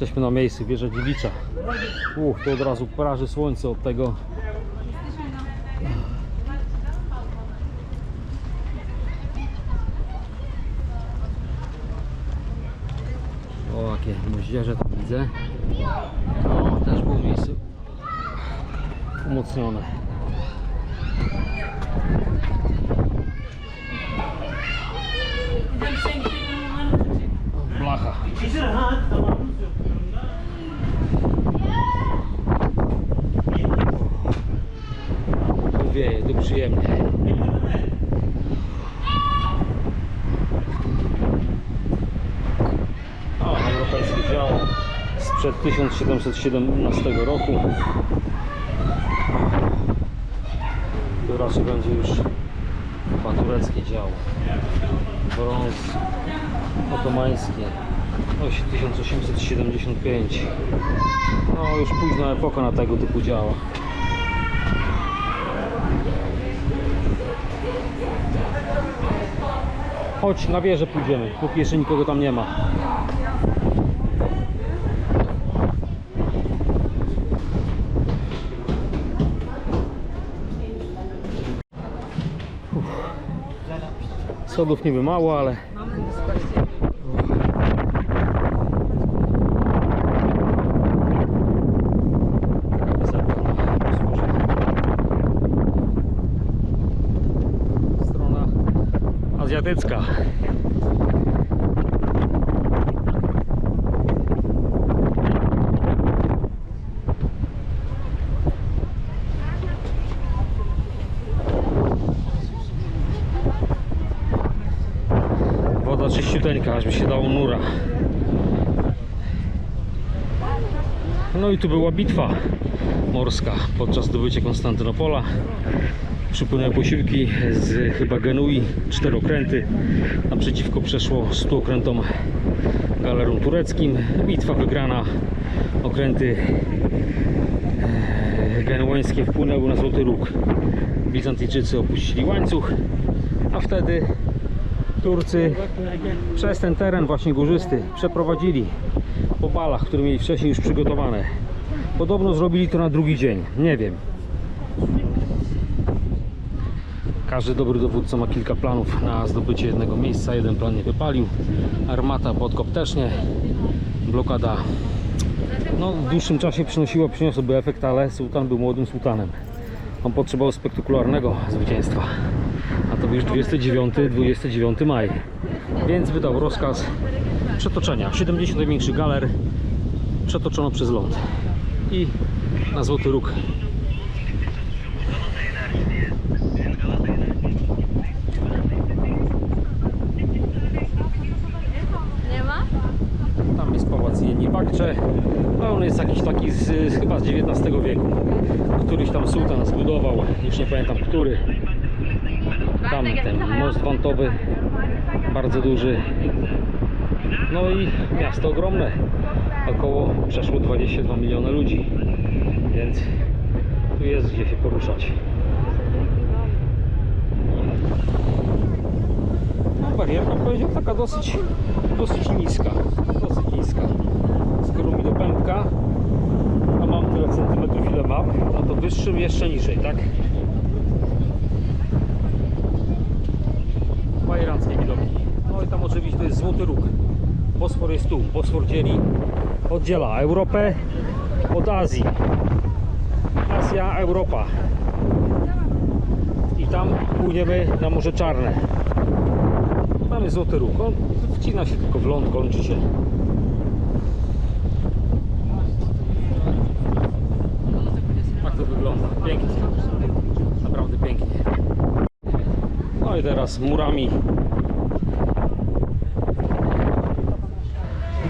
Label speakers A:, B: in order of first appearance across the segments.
A: Jesteśmy na miejscu, wieża Dziewicza. Uch, to od razu praży słońce od tego. O, jakie moździerze tam widzę. O, też było miejsce umocnione. Blacha. Wieje, tu przyjemnie. O, europejski dział sprzed 1717 roku. To raczej będzie już chyba tureckie działo. Brąz otomańskie. Oś 1875. No już późna epoka na tego typu działa. Chodź, na wieżę pójdziemy, póki jeszcze nikogo tam nie ma. Uff. Schodów niby mało, ale azjatycka. Woda czyściuteńka, aż mi się dało nura. No i tu była bitwa morska podczas zdobycia Konstantynopola. Przypłynęły posiłki z chyba Genui, cztery okręty. Naprzeciwko przeszło 100 okrętom galerom tureckim. Bitwa wygrana. Okręty e, genueńskie wpłynęły na Złoty Róg. Bizantyjczycy opuścili łańcuch, a wtedy Turcy przez ten teren właśnie górzysty przeprowadzili po balach, które mieli wcześniej już przygotowane. Podobno zrobili to na drugi dzień, nie wiem. Każdy dobry dowódca ma kilka planów na zdobycie jednego miejsca. Jeden plan nie wypalił. Armata, podkop też nie. Blokada no, w dłuższym czasie przynosiła, przyniosłoby efekt, ale sułtan był młodym sułtanem. On potrzebował spektakularnego zwycięstwa. A to już 29, 29 maj. Więc wydał rozkaz przetoczenia. 70 największych galer przetoczono przez ląd. I na Złoty Róg
B: Nie ma?
A: Tam jest pałac Jeni Bakcze, a on jest jakiś taki z, XIX wieku. Któryś tam sułtan zbudował, już nie pamiętam który. Tam ten most wantowy, bardzo duży. No i miasto ogromne, około przeszło 22 miliony ludzi, więc tu jest gdzie się poruszać. No barierka powiedział taka dosyć, dosyć niska, dosyć niska. Skoro mi do pępka, a mam tyle mam, no to wyższym jeszcze niżej, tak? Bajeranckie widoki. No i tam oczywiście to jest Złoty Róg. Bosfor jest tu. Bosfor dzieli, oddziela Europę od Azji. Azja, Europa. I tam płyniemy na Morze Czarne. Mamy Złoty Róg. On wcina się tylko w ląd, kończy się. Tak to wygląda. Pięknie. Naprawdę pięknie. No i teraz murami.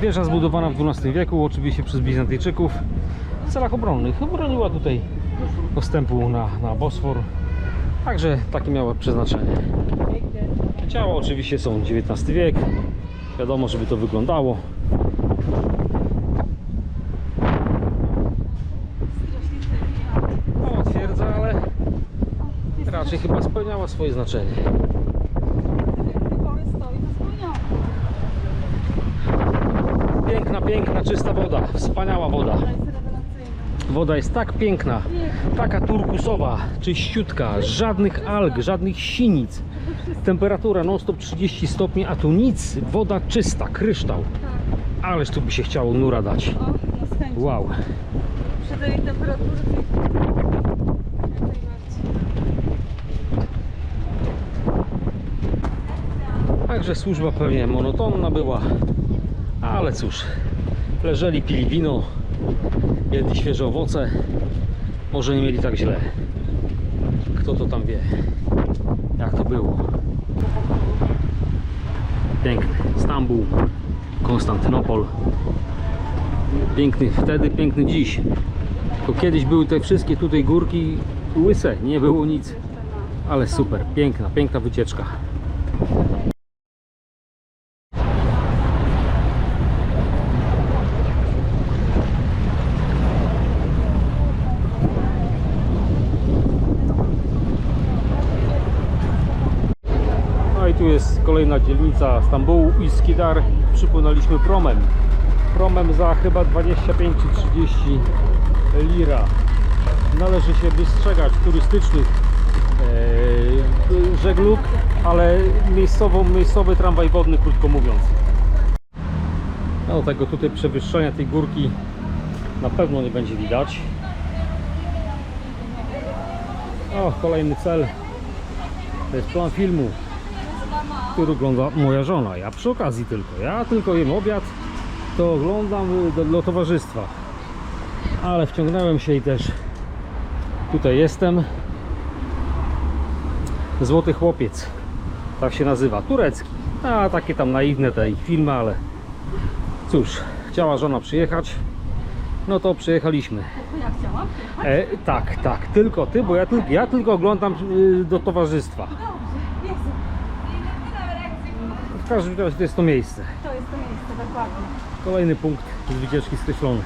A: Wieża zbudowana w XII wieku, oczywiście przez Bizantyjczyków w celach obronnych. Broniła tutaj dostępu na, na Bosfor. Także takie miało przeznaczenie. Ciała oczywiście są XIX wiek. Wiadomo, żeby to wyglądało. No, twierdza, ale raczej chyba spełniała swoje znaczenie. Piękna Piękna, czysta woda, wspaniała woda. Woda jest tak piękna, taka turkusowa, czyściutka, żadnych alg, żadnych sinic. Temperatura non stop 30 stopni, a tu nic, woda czysta, kryształ. Ależ tu by się chciało nura dać.
B: No.
A: Wow.
B: Przy tej temperaturze to jak najbardziej.
A: Także służba pewnie monotonna była, ale cóż, leżeli, pili wino, jedli świeże owoce, może nie mieli tak źle. Kto to tam wie, jak to było. Piękny Stambuł, Konstantynopol. Piękny wtedy, piękny dziś. To kiedyś były te wszystkie tutaj górki łyse, nie było nic. Ale super, piękna, piękna wycieczka. Tu jest kolejna dzielnica Stambułu, Iskidar. Przypłynęliśmy promem. Promem za chyba 25 czy 30 lira. Należy się wystrzegać turystycznych e, żeglug, ale miejscową, miejscowy tramwaj wodny, krótko mówiąc. No tego tutaj przewyższenia tej górki na pewno nie będzie widać. O, kolejny cel. To jest plan filmu który ogląda moja żona. Ja przy okazji tylko. Ja tylko jem obiad, to oglądam y, do, do towarzystwa. Ale wciągnąłem się i też tutaj jestem. Złoty chłopiec. Tak się nazywa. Turecki. A takie tam naiwne te ich filmy, ale cóż, chciała żona przyjechać. No to przyjechaliśmy.
B: To ja chciałam.
A: E, tak, tak, tylko ty, bo ja, tylko ja tylko oglądam y, do towarzystwa. W każdym razie to jest to miejsce.
B: To jest to miejsce, dokładnie.
A: Kolejny punkt z wycieczki skreślony.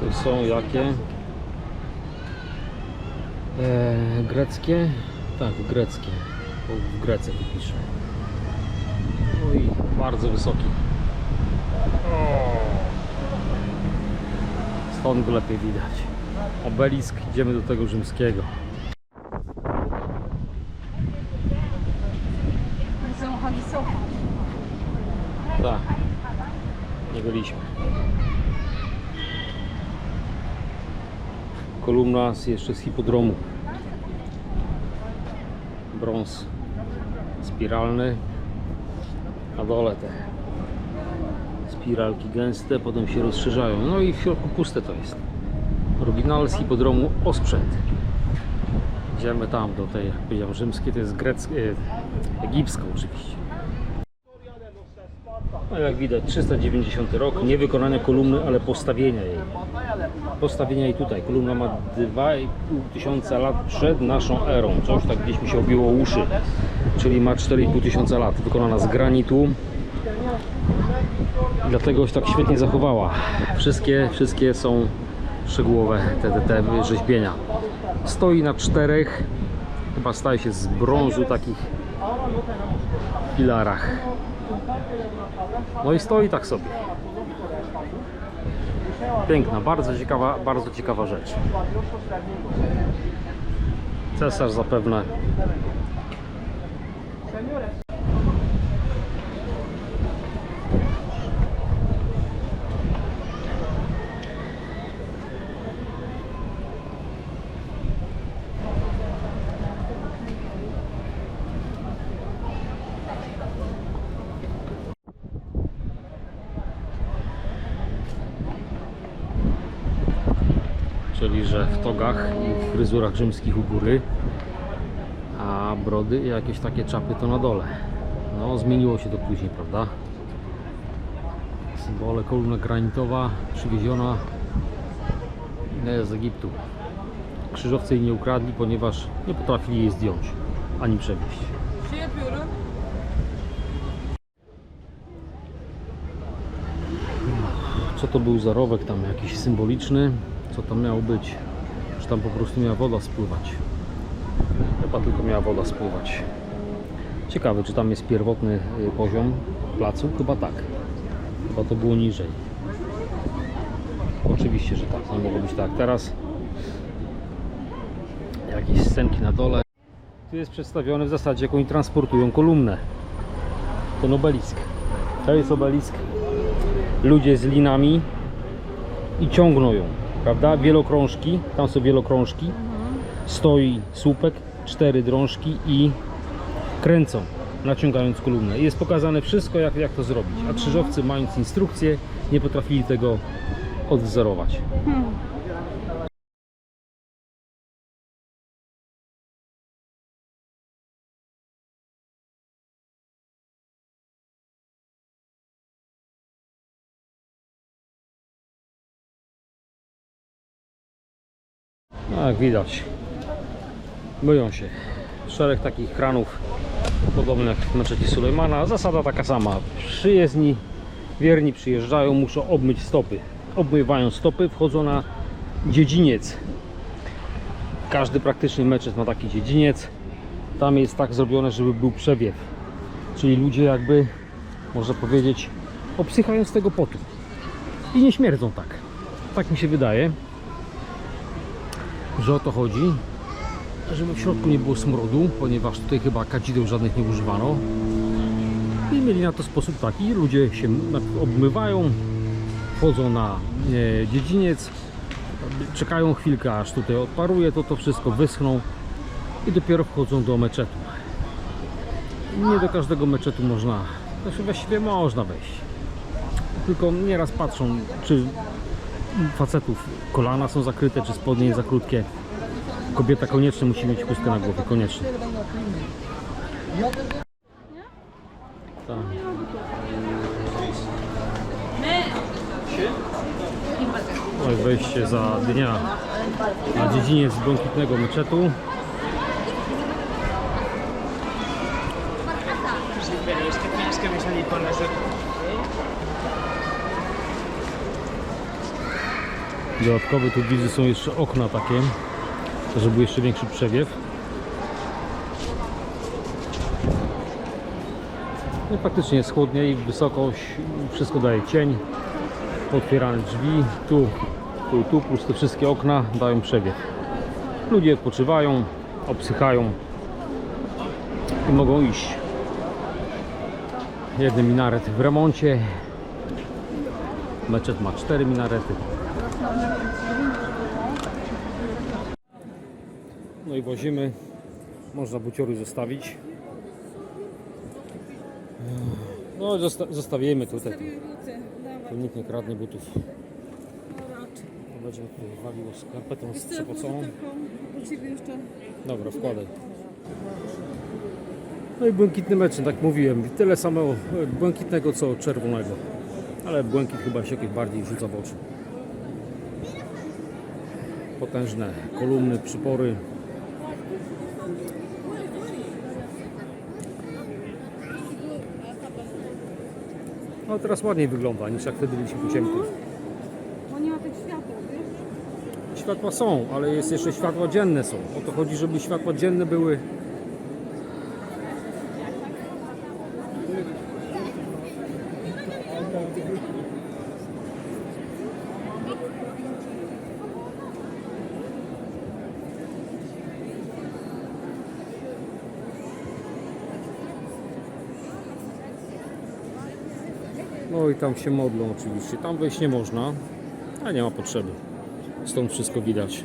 A: To są jakie? Eee, greckie? Tak, greckie. Bo w Grece tu pisze. No i bardzo wysoki. Stąd go lepiej widać. Obelisk, idziemy do tego rzymskiego.
B: Muzeum Hagi Sofa.
A: Tak. Nie byliśmy. Kolumna z jeszcze z hipodromu. Brąz spiralny. Na dole te spiralki gęste, potem się rozszerzają. No i w środku puste to jest. Oryginal z hipodromu Osprzęt. Idziemy tam do tej, jak powiedziałem, rzymskiej, to jest greckie, e, egipska oczywiście. No jak widać 390 rok, nie wykonania kolumny, ale postawienia jej. Postawienia jej tutaj. Kolumna ma 2,5 tysiąca lat przed naszą erą. Coś tak gdzieś mi się obiło uszy. Czyli ma 4,5 tysiąca lat. Wykonana z granitu. I dlatego się tak świetnie zachowała. Wszystkie, wszystkie są szczegółowe te, te, te rzeźbienia. Stoi na czterech, chyba staje się z brązu takich filarach. No i stoi tak sobie. Piękna, bardzo ciekawa, bardzo ciekawa rzecz. Cesarz zapewne. czyli że w togach i w fryzurach rzymskich u góry, a brody i jakieś takie czapy to na dole. No, zmieniło się to później, prawda? Symbole kolumna granitowa przywieziona z Egiptu. Krzyżowcy jej nie ukradli, ponieważ nie potrafili jej zdjąć ani przewieźć. Co to był za rowek tam jakiś symboliczny? Co tam miało być? Czy tam po prostu miała woda spływać? Chyba tylko miała woda spływać. Ciekawe, czy tam jest pierwotny y, poziom placu? Chyba tak. Chyba to było niżej. Oczywiście, że tak. Nie mogło być tak. Teraz jakieś scenki na dole. Tu jest przedstawione w zasadzie, jak oni transportują kolumnę. Ten obelisk. To jest obelisk. Ludzie z linami i ciągną ją, prawda? Wielokrążki, tam są wielokrążki. Stoi słupek, cztery drążki i kręcą, naciągając kolumnę. Jest pokazane wszystko, jak, jak to zrobić. A krzyżowcy, mając instrukcję, nie potrafili tego odwzorować. Jak widać, myją się. Szereg takich kranów, podobnych jak w meczecie Sulejmana. Zasada taka sama. Przyjezdni, wierni przyjeżdżają, muszą obmyć stopy. Obmywają stopy, wchodzą na dziedziniec. Każdy praktycznie meczet ma taki dziedziniec. Tam jest tak zrobione, żeby był przewiew. Czyli ludzie jakby, można powiedzieć, obsychają z tego potu. I nie śmierdzą tak. Tak mi się wydaje że o to chodzi, żeby w środku nie było smrodu, ponieważ tutaj chyba kadzideł żadnych nie używano. I mieli na to sposób taki, ludzie się obmywają, wchodzą na e, dziedziniec, czekają chwilkę aż tutaj odparuje, to to wszystko wyschną i dopiero wchodzą do meczetu. Nie do każdego meczetu można, znaczy właściwie można wejść. Tylko nieraz patrzą, czy facetów kolana są zakryte, czy spodnie nie za krótkie. Kobieta koniecznie musi mieć chustkę na głowie, koniecznie. Tak. I wejście za dnia na dziedziniec błękitnego meczetu.
C: Pero es que tienes que
A: Dodatkowo tu widzę są jeszcze okna takie, żeby był jeszcze większy przewiew. No i faktycznie jest chłodniej, wysokość, wszystko daje cień. Otwierane drzwi, tu, tu tu, plus te wszystkie okna dają przewiew. Ludzie odpoczywają, obsychają i mogą iść. Jeden minaret w remoncie. Meczet ma cztery minarety. No i wozimy. Można buciory zostawić. No zosta zostawimy tutaj. Tu nikt nie kradnie butów. Będziemy tutaj waliło skarpetą z przepoconą. Dobra, wkładaj. No i błękitny mecz, tak mówiłem. Tyle samo błękitnego co czerwonego. Ale błękit chyba się jakoś bardziej rzuca w oczy. Potężne kolumny, przypory. No teraz ładniej wygląda niż jak wtedy byliśmy po ciemku.
B: Bo nie ma tych świateł, wiesz?
A: Światła są, ale jest jeszcze światła dzienne są. O to chodzi, żeby światła dzienne były. No i tam się modlą oczywiście. Tam wejść nie można, a nie ma potrzeby. Stąd wszystko widać.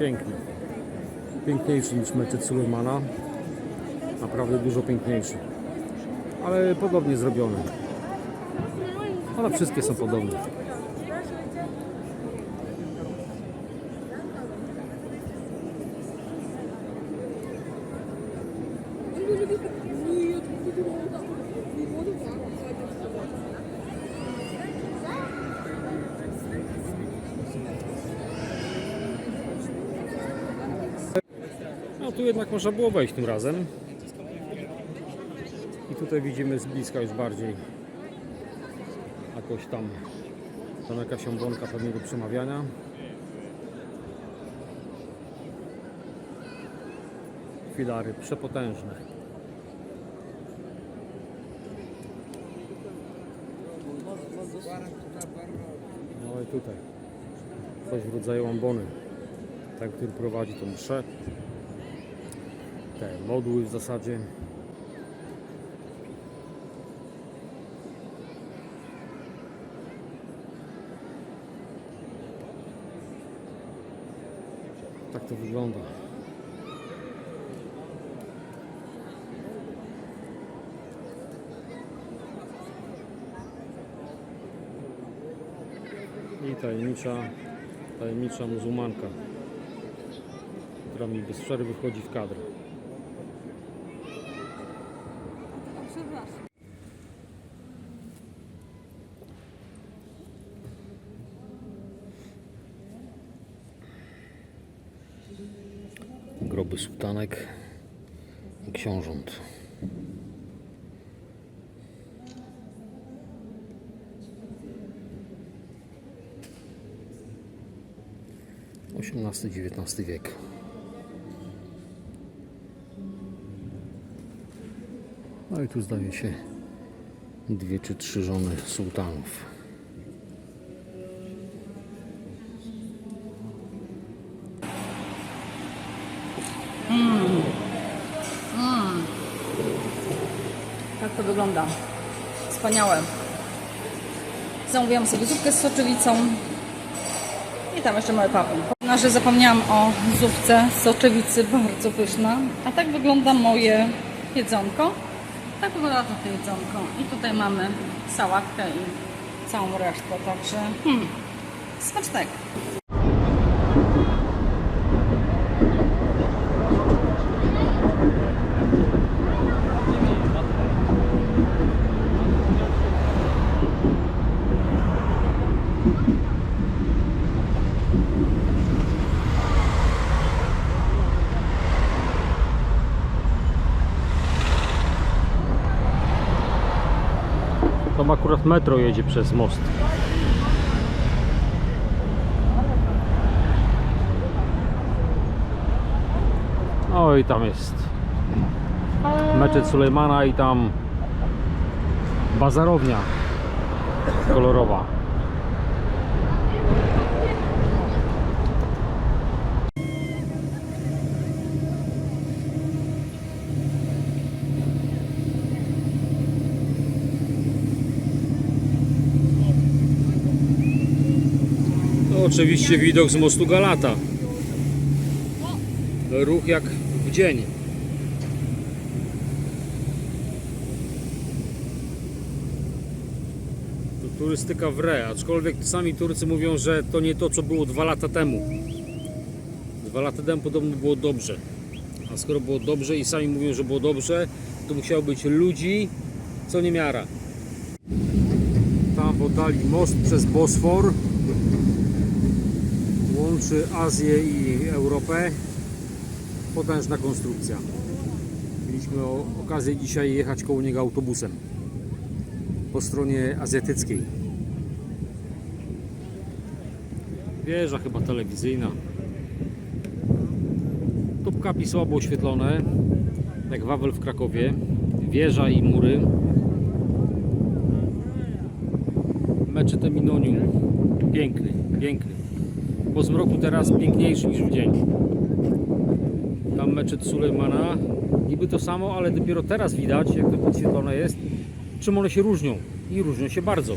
A: Piękny. Piękniejszy niż meczet Sulejmana. Naprawdę dużo piękniejszy. Ale podobnie zrobiony. Ale wszystkie są podobne. No tu jednak można było wejść tym razem. I tutaj widzimy z bliska już bardziej jakoś tam tam jakaś ombonka pewnego przemawiania. Filary przepotężne. No i tutaj coś w rodzaju ambony. Ten, który prowadzi tą mszę. Te w zasadzie. Tak to wygląda. I tajemnicza, tajemnicza muzułmanka, która mi bez przerwy wchodzi w kadr. Groby sułtanek i książąt. XVIII-XIX wiek. No i tu zdaje się dwie czy trzy żony sułtanów.
B: Wygląda. Wspaniałe. Zamówiłam sobie zupkę z soczewicą i tam jeszcze mały papun. No, że zapomniałam o zupce soczewicy, bardzo pyszna. A tak wygląda moje jedzonko. Tak wygląda to jedzonko. I tutaj mamy sałatkę i całą resztę, także hmm, smacznego.
A: Tam akurat metro jedzie przez most. O i tam jest meczet Sulejmana i tam bazarownia kolorowa. Oczywiście widok z mostu Galata. Ruch jak w dzień. To turystyka w re, aczkolwiek sami Turcy mówią, że to nie to, co było dwa lata temu. Dwa lata temu podobno było dobrze. A skoro było dobrze i sami mówią, że było dobrze, to musiało być ludzi, co nie miara. Tam w oddali most przez Bosfor łączy Azję i Europę. Potężna konstrukcja. Mieliśmy okazję dzisiaj jechać koło niego autobusem po stronie azjatyckiej. Wieża chyba telewizyjna. Topkapi słabo oświetlone, jak Wawel w Krakowie. Wieża i mury. Meczet Eminonium. Piękny, piękny. Po zmroku teraz piękniejszy niż w dzień. Tam meczet Sulejmana. Niby to samo, ale dopiero teraz widać, jak to podświetlone jest, czym one się różnią. I różnią się bardzo.